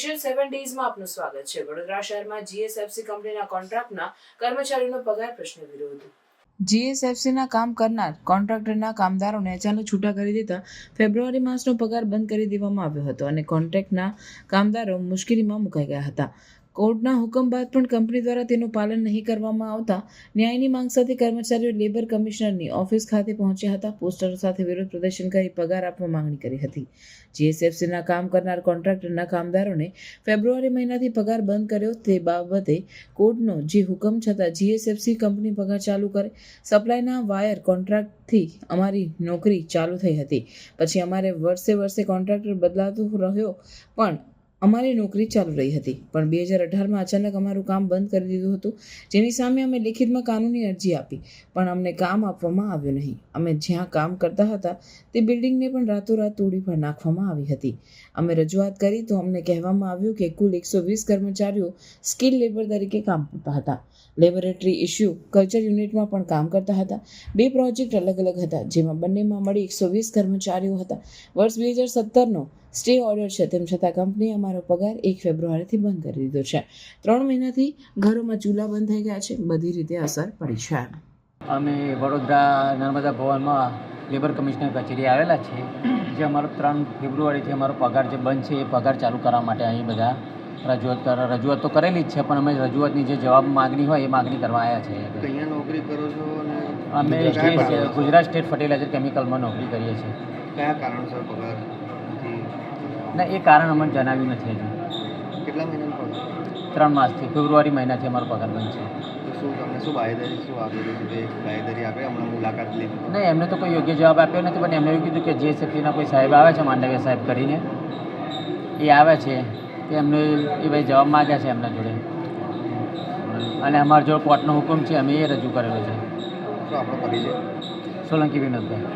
Special સેવન ડેઝમાં આપનું સ્વાગત છે. વડોદરા શહેરમાં જીએસએફસી કંપનીના કોન્ટ્રાક્ટના કર્મચારીનો પગાર પ્રશ્ન વિરોધ. જીએસએફસીના કામ કરનાર કોન્ટ્રાક્ટરના કામદારોને અચાનક છૂટા કરી દેતા ફેબ્રુઆરી માસનો પગાર બંધ કરી દેવામાં આવ્યો હતો અને કોન્ટ્રાક્ટના કામદારો મુશ્કેલીમાં મુકાઈ ગયા હતા. કોર્ટના હુકમ બાદ પણ કંપની દ્વારા તેનું પાલન નહીં કરવામાં આવતા ન્યાયની માંગ સાથે કર્મચારીઓ લેબર કમિશનરની ઓફિસ ખાતે પહોંચ્યા હતા. પોસ્ટરો સાથે વિરોધ પ્રદર્શન કરી પગાર આપવા માંગણી કરી હતી. જીએસએફસીના કામ કરનાર કોન્ટ્રાક્ટરના કામદારોને ફેબ્રુઆરી મહિનાથી પગાર બંધ કર્યો. તે બાબતે કોર્ટનો જે હુકમ છતાં જીએસએફસી કંપની પગાર ચાલુ કરે. સપ્લાયના વાયર કોન્ટ્રાક્ટથી અમારી નોકરી ચાલુ થઈ હતી. પછી અમારે વર્ષે વર્ષે કોન્ટ્રાક્ટર બદલાતો રહ્યો પણ અમારી નોકરી ચાલુ રહી હતી, પણ બે હજાર અઢારમાં અચાનક અમારું કામ બંધ કરી દીધું હતું, જેની સામે અમે લેખિતમાં કાનૂની અરજી આપી, પણ અમને કામ આપવામાં આવ્યું નહીં. અમે જ્યાં કામ કરતા હતા, તે બિલ્ડિંગને પણ રાતોરાત તોડી પણ નાખવામાં આવી હતી. અમે રજૂઆત કરી તો અમને કહેવામાં આવ્યું કે કુલ એકસો વીસ કર્મચારીઓ સ્કિલ લેબર તરીકે કામ કરતા હતા. લેબોરેટરી ઇશ્યુ કલ્ચર યુનિટમાં પણ કામ કરતા હતા. બે પ્રોજેક્ટ અલગ અલગ હતા, જેમાં બંનેમાં મળી એકસો વીસ કર્મચારીઓ હતા. વર્ષ બે હજાર સત્તરનો સ્ટે ઓર્ડર છે. તેમ છતાં કંપનીએ અમારો પગાર એક ફેબ્રુઆરીથી બંધ કરી દીધો છે. ત્રણ મહિનાથી ઘરોમાં ચૂલા બંધ થઈ ગયા છે. બધી રીતે અસર પડી છે. અમે વડોદરા નર્મદા ભવનમાં લેબર કમિશનર કચેરી આવેલા છે. જે અમારો ત્રણ ફેબ્રુઆરીથી અમારો પગાર જે બંધ છે એ પગાર ચાલુ કરવા માટે અહીં બધા રજૂઆત કર રજૂઆત તો કરેલી જ છે. પણ અમે રજૂઆતની જે જવાબ માગણી હોય એ માગણી કરવા આવ્યા છે. અહીંયા નોકરી કરો છો અમે? ગુજરાત સ્ટેટ ફર્ટિલાઇઝર કેમિકલમાં નોકરી કરીએ છીએ. કયા કારણસર પગાર? ના એ કારણ અમને જણાવ્યું નથી હજુ. કેટલા પગાર? ત્રણ માસથી ફેબ્રુઆરી મહિનાથી અમારો પગાર બંધ છે. શું તમને શું બાહેધરી શું આપેલું છે? બાહેધરી આપે હમણાં મુલાકાત લીધી નહીં એમને તો કોઈ યોગ્ય જવાબ આપ્યો નથી પણ એમને એવું કીધું કે જે સેફટીના કોઈ સાહેબ આવે છે માંડવિયા સાહેબ કરીને એ આવે છે તે એમને એ ભાઈ જવાબ માગ્યા છે એમના જોડે. અને અમારો જો કોર્ટનો હુકમ છે અમે એ રજૂ કરેલો છે. સોલંકી વિનોદભાઈ.